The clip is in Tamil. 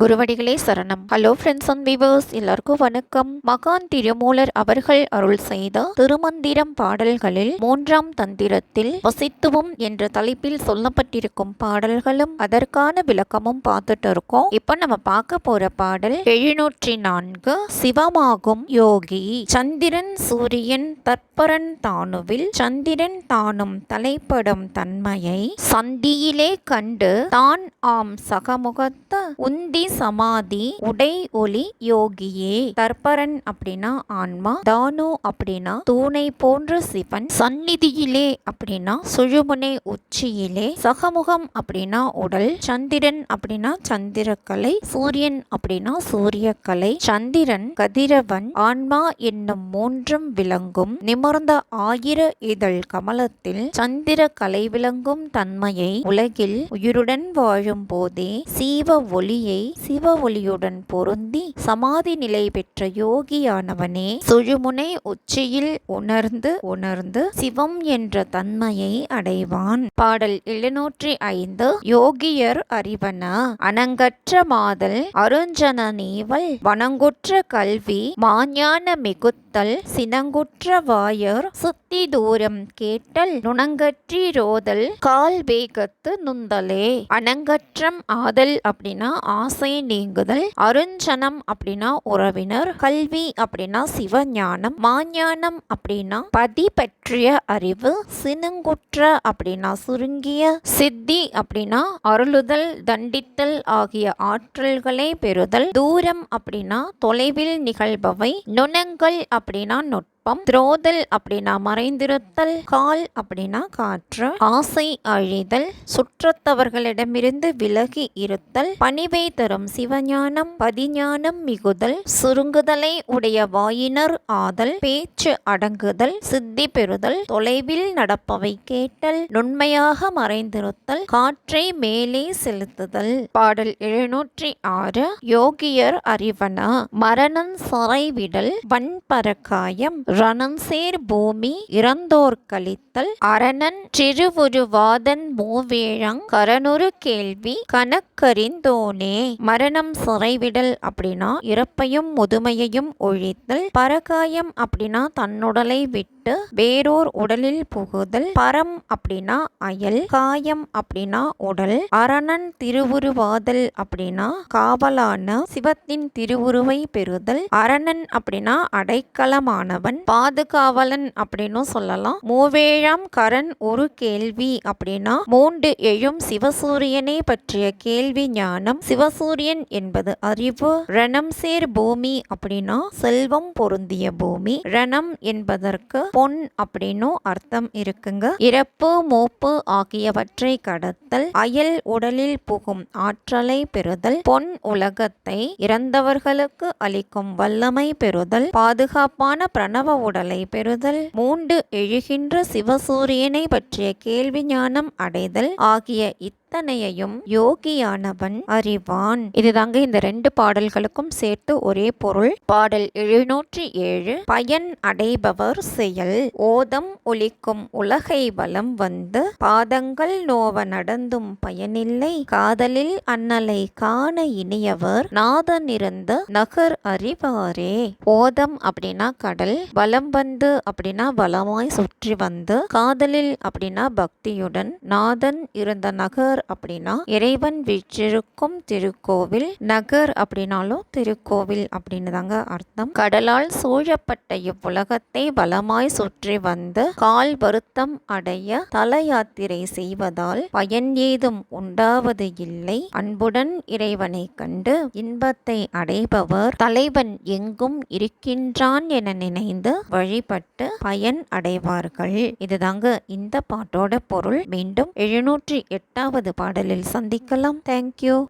குருவடிகளே சரணம். ஹலோ ஃப்ரெண்ட்ஸ் அண்ட் விவர்ஸ் எல்லாருக்கும் வணக்கம். மகான் திருமூலர் அவர்கள் அருள் செய்த திருமந்திரம் பாடல்களில் மூன்றாம் தந்திரத்தில் வசித்துவம் என்ற தலைப்பில் சொல்லப்பட்டிருக்கும் பாடல்களும் அதற்கான விளக்கமும் பார்த்துட்டு இருக்கோம். இப்போ நம்ம பார்க்க போற பாடல் எழுநூற்றி நான்கு சிவமாகும் யோகி. சந்திரன் சூரியன் தற்பரன் தானுவில் சந்திரன் தானும் தலைப்படும் தன்மையை சந்தியிலே கண்டு தான் ஆம் சகமுகத்த உந்தி சமாதி உடை ஒளி யோகியே. தற்பரன் அப்படின்னா ஆன்மா தானு அப்படின்னா தூணை போன்ற சிவன் சந்நிதியிலே அப்படின்னா சுழுமுனை உச்சியிலே சகமுகம் அப்படின்னா உடல் சந்திரன் அப்படின்னா சந்திரக்கலை சூரியன் அப்படின்னா சூரியக்கலை சந்திரன் கதிரவன் ஆன்மா என்னும் மூன்றும் விளங்கும் அமர்ந்த ஆயிர இதழ் கமலத்தில் சந்திர கலை விளங்கும் தன்மையை உலகில் உயிருடன் வாழும் போதே சீவ ஒளியை சிவ ஒளியுடன் பொருந்தி சமாதி நிலை பெற்ற யோகியானவனே சுழுமுனை உச்சியில் உணர்ந்து உணர்ந்து சிவம் என்ற தன்மையை அடைவான். பாடல் எழுநூற்றி ஐந்து. யோகியர் அறிவன? அனங்கற்ற மாதல் அருஞ்சன நீவல் வனங்குற்ற கல்வி மாஞான மிகுத்தல் சினங்குற்ற வாய் year. So சுத்தி தூரம் கேட்டல் நுணங்கற்றி ரோதல் கால் வேகத்து நுந்தலே. அனங்கற்றம் ஆதல் அப்படின்னா ஆசை நீங்குதல் அருஞ்சனம் அப்படின்னா உறவினர் கல்வி அப்படின்னா சிவஞானம் மாஞானம் அப்படின்னா பதி பற்றிய அறிவு சினுங்குற்ற அப்படின்னா சுருங்கிய சித்தி அப்படின்னா அருளுதல் தண்டித்தல் ஆகிய ஆற்றல்களை பெறுதல். தூரம் அப்படின்னா தொலைவில் நிகழ்பவை நுணங்கள் அப்படின்னா நுட்பம் துரோதல் அப்படின்னா மறை மறைந்திருத்தல் கால் அப்படின்னா காற்று ஆசை அழிதல் சுற்றத்தவர்களிடமிருந்து விலகி இருத்தல் பணிவை தரும் சிவஞானம் பதிஞானம் மிகுதல் சுருங்குதலை உடைய வாயினர் ஆதல் பேச்சு அடங்குதல் சித்தி பெறுதல் தொலைவில் நடப்பவை கேட்டல் நுண்மையாக மறைந்திருத்தல் காற்றை மேலே செலுத்துதல். பாடல் எழுநூற்றி ஆறு யோகியர் அறிவன மரணம் சரைவிடல் வன்பரக்காயம் ரணன்சேர் பூமி இறந்தோர் கழித்தல் அரணன் திருவுருவாதன் மூவேழங் கரனுரு கேள்வி கணக்கறிந்தோனே மரணம் சிறைவிடல் அப்படின்னா இறப்பையும் முதுமையையும் ஒழித்தல் பரகாயம் அப்படின்னா தன்னுடலை விட்டு வேறோர் உடலில் புகுதல் பரம் அப்படின்னா அயல் காயம் அப்படின்னா உடல் அரணன் திருவுருவாதல் அப்படின்னா காவலான சிவத்தின் திருவுருவை பெறுதல் அரணன் அப்படின்னா அடைக்கலமானவன் பாதுகாவலன் அப்படின்னு சொல்லலாம். மூவேழாம் கரண் ஒரு கேள்வி அப்படின்னா மூன்று எழும் சிவசூரியனை பற்றிய கேள்வி ஞானம். சிவசூரியன் என்பது அறிவு. ரணம் சேர் பூமி அப்படின்னா செல்வம் பொருந்திய பூமி. ரணம் என்பதற்கு பொன் அப்படின்னும் அர்த்தம் இருக்குங்க. இறப்பு மூப்பு ஆகியவற்றை கடத்தல் அயல் உடலில் புகும் ஆற்றலை பெறுதல் பொன் உலகத்தை இறந்தவர்களுக்கு அளிக்கும் வல்லமை பெறுதல் பாதுகாப்பான பிரணவ உடலை பெறுதல் மூண்டு எழுகின்ற சிவசூரியனை பற்றிய கேள்வி ஞானம் அடைதல் ஆகிய இத்தனையையும் யோகியானவன் அறிவான். இதுதாங்க இந்த ரெண்டு பாடல்களுக்கும் சேர்த்து ஒரே பொருள். பாடல் எழுநூற்றி ஏழு பயன் அடைபவர் செயல். ஓதம் ஒலிக்கும் உலகை வலம் வந்து பாதங்கள் நோவ நடந்தும் பயனில்லை. காதலில் அண்ணலை காண இனியவர் நாதனிருந்த நகர் அறிவாரே. ஓதம் அப்படின்னா கடல் வலம் வந்து அப்படின்னா வளமாய் சுற்றி வந்து காதலில் அப்படின்னா பக்தியுடன் நாதன் இருந்த நகர் அப்படின்னா இறைவன் வீற்றிருக்கும் திருக்கோவில் நகர் அப்படின்னாலும் திருக்கோவில் அப்படின்னு தாங்க அர்த்தம். கடலால் சூழப்பட்ட இவ்வுலகத்தை பலமாய் சுற்றி வந்து கால் வருத்தம் அடைய தல யாத்திரை செய்வதால் பயன் ஏதும் உண்டாவது இல்லை. அன்புடன் இறைவனை கண்டு இன்பத்தை அடைபவர் தலைவன் எங்கும் இருக்கின்றான் என நினைந்து வழிபட்டு பயன் அடைவார்கள். இதுதாங்க இந்த பாட்டோட பொருள். மீண்டும் எழுநூற்றி எட்டாவது பாடலில் சந்திக்கலாம். தேங்க்யூ